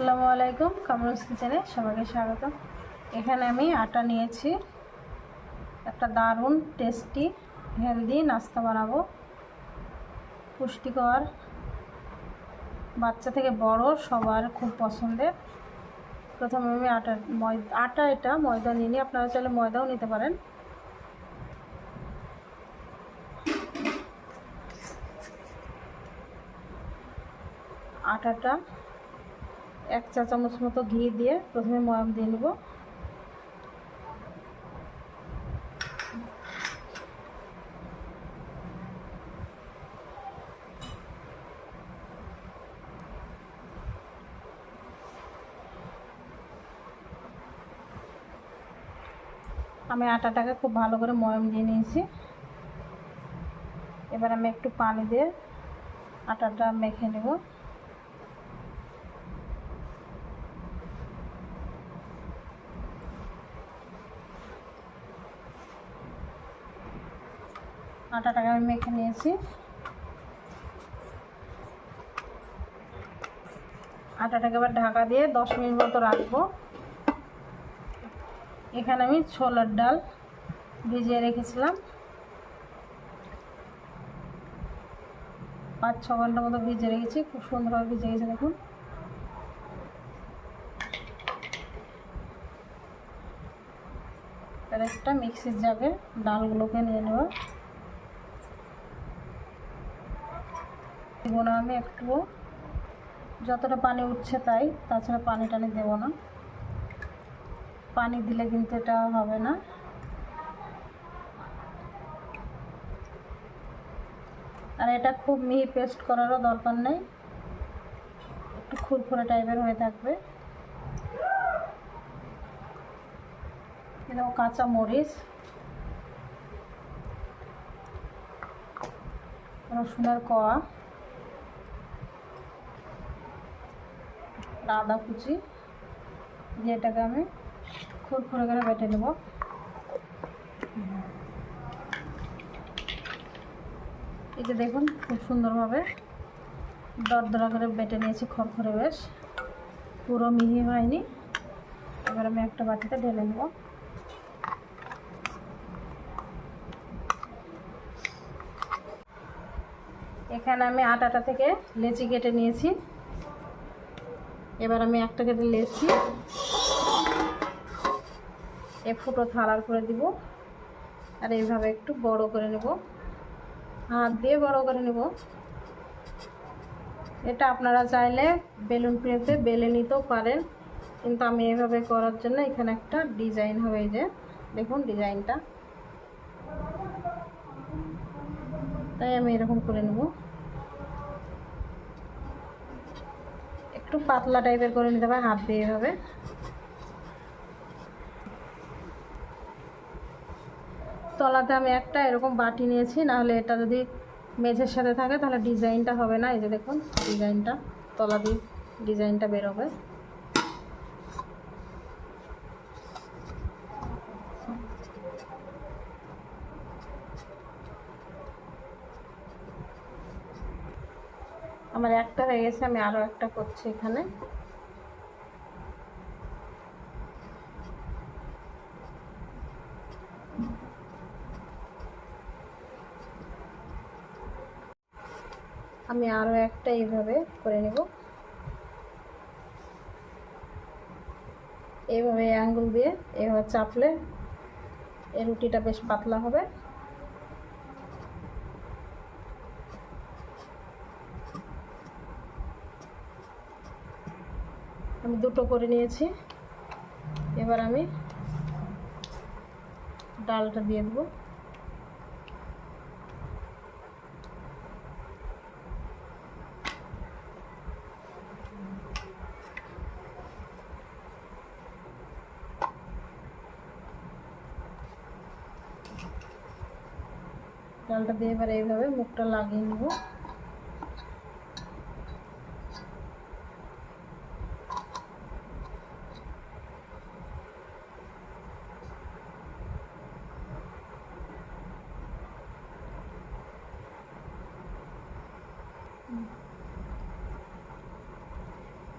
আসসালামু আলাইকুম কামরুস কিচেনে সবাইকে স্বাগত এখানে আমি আটা নিয়েছি, একটা দারুণ টেস্টি হেলদি নাস্তা বানাবো। পুষ্টিকর, বাচ্চা থেকে বড়, সবার খুব পছন্দের। প্রথমে আমি আটা আটা এটা, ময়দা নিয়ে নিই, আপনারা চাইলে ময়দাও নিতে পারেন। আটাটা এক চা চামচ মতো ঘি দিয়ে প্রথমে ময়াম দিয়ে নেব। আমি আটাটাকে খুব ভালো করে ময়াম দিয়ে নিয়েছি। এবার আমি একটু পানি দিয়ে আটাটা মেখে নেব। আটাটাকে আমি মেখে নিয়েছি। আটাটাকে এবার ঢাকা দিয়ে দশ মিনিট মতো রাখব। এখানে আমি ছোলার ডাল ভিজিয়ে রেখেছিলাম। পাঁচ ছ ঘণ্টা মতো ভিজে রেখেছি, খুব সুন্দরভাবে ভিজে গেছে দেখুন। একটা মিক্সির জাগে ডালগুলোকে নিয়ে নেব। দেবো না আমি একটু। যতটা পানি উঠছে তাই, তাছাড়া পানি টানি দেবো না। পানি দিলে কিন্তু এটা হবে না। আর এটা খুব মিহি পেস্ট করারও দরকার নেই। একটু খুরখুরে টাইপের হয়ে থাকবে। এরকম কাঁচা মরিচ। রসুনের কোয়া। আদা কুচি দিয়ে এটাকে আমি খুরখুরে করে বেটে নেব। এই যে দেখুন, খুব সুন্দরভাবে দরদরা করে বেটে নিয়েছি খড়খড়ে বেশ। পুরো মিহি হয়নি। এবার আমি একটা বাটিতে ঢেলে নেব। এখানে আমি আটাটা থেকে লেচি কেটে নিয়েছি। এবার আমি একটা কেটে লেচি এ ফুটো থালার করে দিব। আর এইভাবে একটু বড় করে নেব। হাত দিয়ে বড় করে নেব। এটা আপনারা চাইলে বেলুন প্রিন্টে বেলে নিতেও পারেন। কিন্তু আমি এইভাবে করার জন্য এখানে একটা ডিজাইন হবে যে। দেখুন ডিজাইনটা। তাই আমি এরকম করে নেব একটু পাতলা টাইপের করে নিতে হবে হাত দিয়ে এভাবে। তলাতে আমি একটা এরকম বাটি নিয়েছি, নাহলে এটা যদি মেঝের সাথে থাকে, তাহলে ডিজাইনটা হবে না। এই যে দেখুন, ডিজাইনটা, তলা দিয়ে ডিজাইনটা বেরোবে আমার একটা হয়ে গেছে, আমি আরও একটা করছি এখানে। আমি আরও একটা এইভাবে করে নেব। এইভাবে আঙ্গুল দিয়ে এইভাবে চাপলে এই রুটিটা বেশ পাতলা হবে। আমি দুটো করে নিয়েছি। এবার আমি ডালটা দিয়ে দেবো। ডালটা দিয়ে এবার এইভাবে মুখটা লাগিয়ে নেব।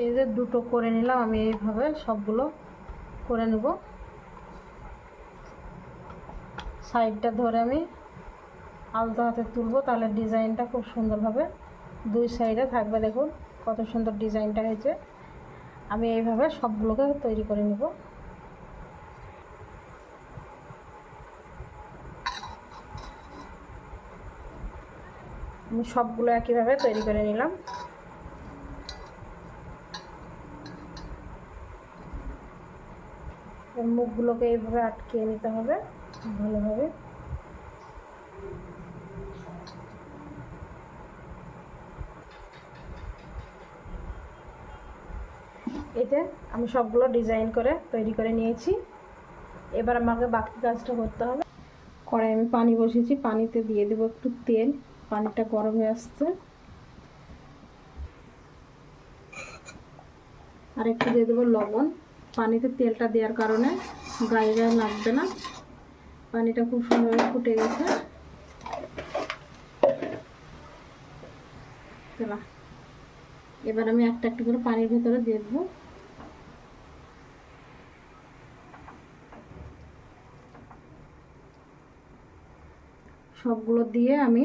এই যে দুটো করে নিলাম, আমি এইভাবে সবগুলো করে নেব। সাইডটা ধরে আমি আলতো হাতে তুলবো, তাহলে ডিজাইনটা খুব সুন্দরভাবে দুই সাইডে থাকবে। দেখুন কত সুন্দর ডিজাইনটা হয়েছে। আমি এইভাবে সবগুলোকে তৈরি করে নেব। আমি সবগুলো একইভাবে তৈরি করে নিলাম। মুখগুলোকে এইভাবে আটকিয়ে নিতে হবে, ভালোভাবে। এতে আমি সবগুলো ডিজাইন করে তৈরি করে নিয়েছি। এবার আমাকে বাকি কাজটা করতে হবে। কড়াই আমি পানি বসিয়েছি, পানিতে দিয়ে দেবো একটু তেল। পানিটা গরম হয়ে আসছে। আর একটু দিয়ে দেবো লবণ। পানিতে তেলটা দেওয়ার কারণে গায়ে গায়ে লাগবে না। পানিটা খুব সুন্দরভাবে ফুটে গেছে। এবার আমি একটা একটা করে পানির ভেতরে দিয়ে দেবো সবগুলো দিয়ে আমি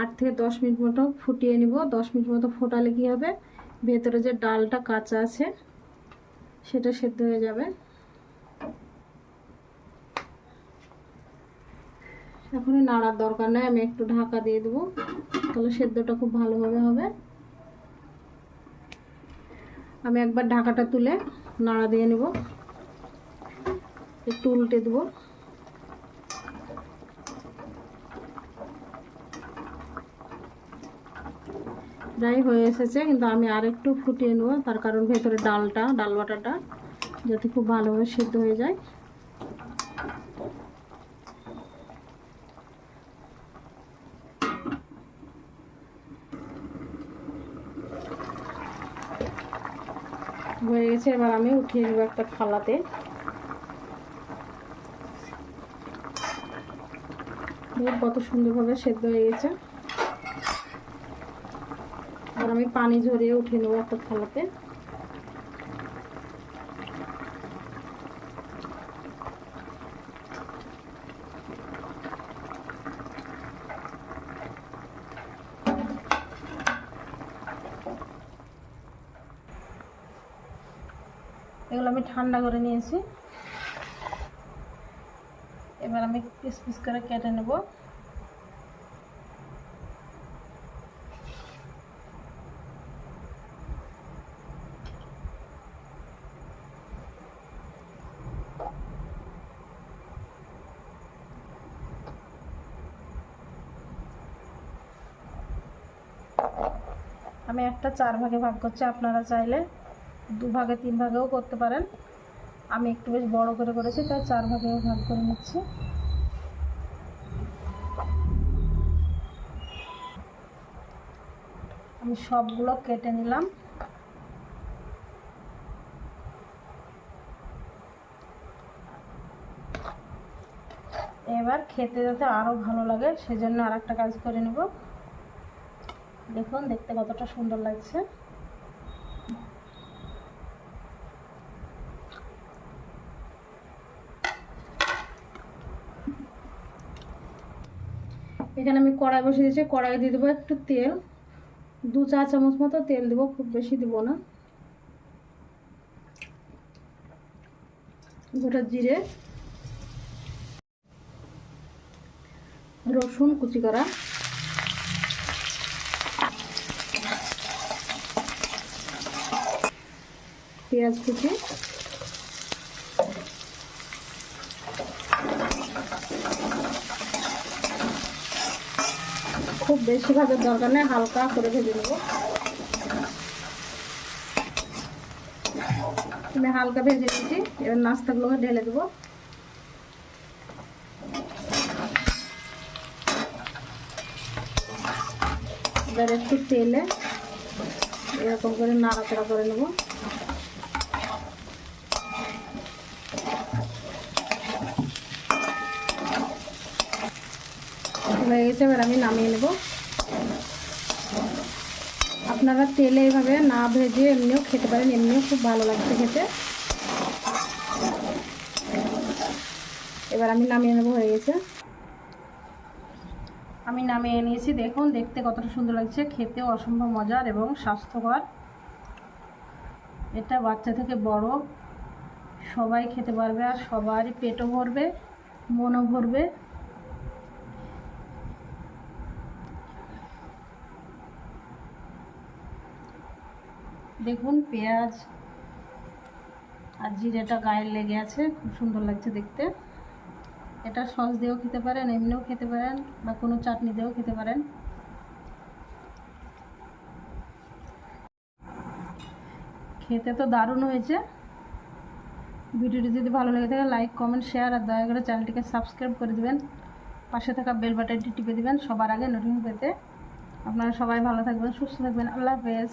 আট থেকে দশ মিনিট মতো ফুটিয়ে নিব। দশ মিনিট মতো ফোটালে কী হবে? ভেতরে যে ডালটা কাঁচা আছে সেটা সেদ্ধ হয়ে যাবে। এখনই নাড়ার দরকার নেই, আমি একটু ঢাকা দিয়ে দেবো, তাহলে সেদ্ধটা খুব ভালোভাবে হবে। আমি একবার ঢাকাটা তুলে নাড়া দিয়ে নেব, একটু উল্টে দেবো। প্রায় হয়ে এসেছে, কিন্তু আমি আর একটু ফুটিয়ে নেব। তার কারণ ভেতরে ডালটা, ডাল বাটাটা, যাতে খুব ভালোভাবে সেদ্ধ হয়ে যায়। হয়ে গেছে, এবার আমি উঠিয়ে নেব একটা থালাতে। কত সুন্দরভাবে সেদ্ধ হয়ে গেছে। এবার আমি পানি ঝরিয়ে উঠিয়ে নেব একটা থালাতে। এগুলো আমি ঠান্ডা করে নিয়েছি। এবার আমি পিস পিস করে কেটে নেব। আমি একটা চার ভাগে ভাগ করছি, আপনারা চাইলে দু ভাগে, তিন ভাগেও করতে পারেন। আমি একটু বেশ বড় করে করেছি, তাই চার ভাগেও ভাগ করে নিচ্ছি। আমি সবগুলো কেটে নিলাম। এবার খেতে যাতে আরও ভালো লাগে, সেজন্য আর একটা কাজ করে নেব। দেখুন, দেখতে কতটা সুন্দর লাগছে। এখানে আমি কড়াই বসিয়ে দিয়েছি, কড়াই দিয়ে দেবো একটু তেল। দু চা চামচ মতো তেল দেবো, খুব বেশি দেবো না। গোটা জিরে, রসুন, কুচি করা। পেঁয়াজ কুচি। খুব বেশি ভাজার দরকার নেই, হালকা করে ভেজে নেব। আমি হালকা ভেজে নিয়েছি এবার নাস্তাগুলোকে ঢেলে দেবো। এবার একটু তেলে এরকম করে নাড়াচাড়া করে নেব। হয়ে গেছে, এবার আমি নামিয়ে নেব। আপনারা তেলে এইভাবে না ভেজে এমনিও খেতে পারেন, এমনিও খুব ভালো লাগছে খেতে। এবার আমি নামিয়ে নেব, হয়ে গেছে। আমি নামিয়ে নিয়েছি, দেখুন, দেখতে কতটা সুন্দর লাগছে, খেতেও অসম্ভব মজার এবং স্বাস্থ্যকর। এটা বাচ্চা থেকে বড়, সবাই খেতে পারবে আর সবারই পেটও ভরবে, মনও ভরবে। দেখুন, পেঁয়াজ আর জিরেটা গায়ে লেগে আছে, খুব সুন্দর লাগছে দেখতে। এটা সস দিয়েও খেতে পারেন, এমনিও খেতে পারেন, বা কোনো চাটনি দিয়েও খেতে পারেন। খেতে তো দারুণ হয়েছে। ভিডিওটি যদি ভালো লেগে থাকে, লাইক, কমেন্ট, শেয়ার, আর দয়া করে চ্যানেলটিকে সাবস্ক্রাইব করে দেবেন। পাশে থাকা বেল বাটনটি টিপে দেবেন সবার আগে নোটিফিকেশন পেতে। আপনারা সবাই ভালো থাকবেন, সুস্থ থাকবেন। আল্লাহ হাফেজ।